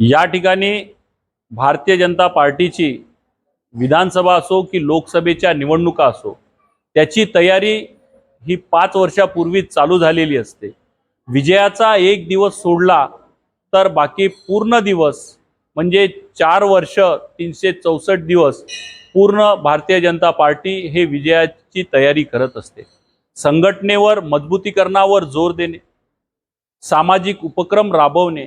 या ठिकाणी भारतीय जनता पार्टीची विधानसभा असो की लोकसभेच्या निवडणुका असो त्याची तयारी ही पाच वर्षापूर्वीच चालू झालेली असते. विजयाचा एक दिवस सोडला तर बाकी पूर्ण दिवस म्हणजे चार वर्ष तीनशे चौसष्ट दिवस पूर्ण भारतीय जनता पार्टी हे विजयाची तयारी करत असते. संघटनेवर मजबूतीकरणावर जोर देणे सामाजिक उपक्रम राबवणे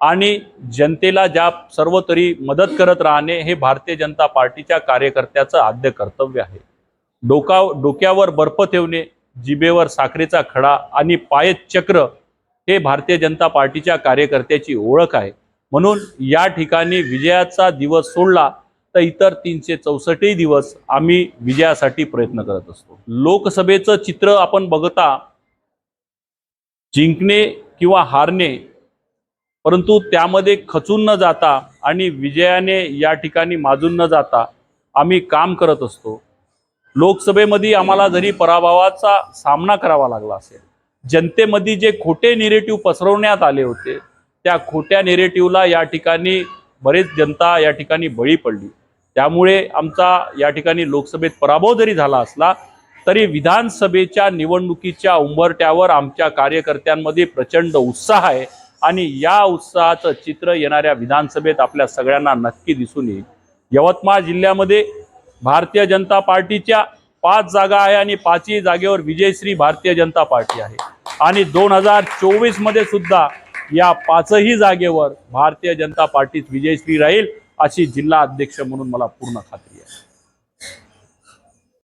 आणि जनतेला ज्या सर्व तरी मदत करत राहणे हे भारतीय जनता पार्टीच्या कार्यकर्त्याचं आद्य कर्तव्य आहे. डोका डोक्यावर बर्फ ठेवणे जिभेवर साखरेचा खडा आणि पायत चक्र हे भारतीय जनता पार्टीच्या कार्यकर्त्याची ओळख आहे. म्हणून या ठिकाणी विजयाचा दिवस सोडला तर इतर तीनशे चौसष्टही दिवस आम्ही विजयासाठी प्रयत्न करत असतो. लोकसभेचं चित्र आपण बघता जिंकणे किंवा हारणे परंतु त्यामध्ये खचून न जाता आणि विजयाने या ठिकाणी माजून न जाता आम्ही काम करत असतो. लोकसभेमध्ये आम्हाला जरी पराभवाचा सामना करावा लागला असेल जनतेमध्ये जे खोटे निरेटिव्ह पसरवण्यात आले होते त्या खोट्या निरेटिव्हला या ठिकाणी बरेच जनता या ठिकाणी बळी पडली. त्यामुळे आमचा या ठिकाणी लोकसभेत पराभव जरी झाला असला तरी विधानसभेच्या निवडणुकीच्या उंबरट्यावर आमच्या कार्यकर्त्यांमध्ये प्रचंड उत्साह आहे. आणि या उत्साहाचं चित्र येणाऱ्या विधानसभेत आपल्या सगळ्यांना नक्की दिसून येईल यवतमाळ जिल्ह्यामध्ये भारतीय जनता पार्टीच्या पाच जागा आहे आणि पाचही जागेवर विजयश्री भारतीय जनता पार्टी आहे आणि दोन हजार चोवीसमध्ये सुद्धा या पाचही जागेवर भारतीय जनता पार्टीत विजयश्री राहील अशी जिल्हा अध्यक्ष म्हणून मला पूर्ण खात्री आहे.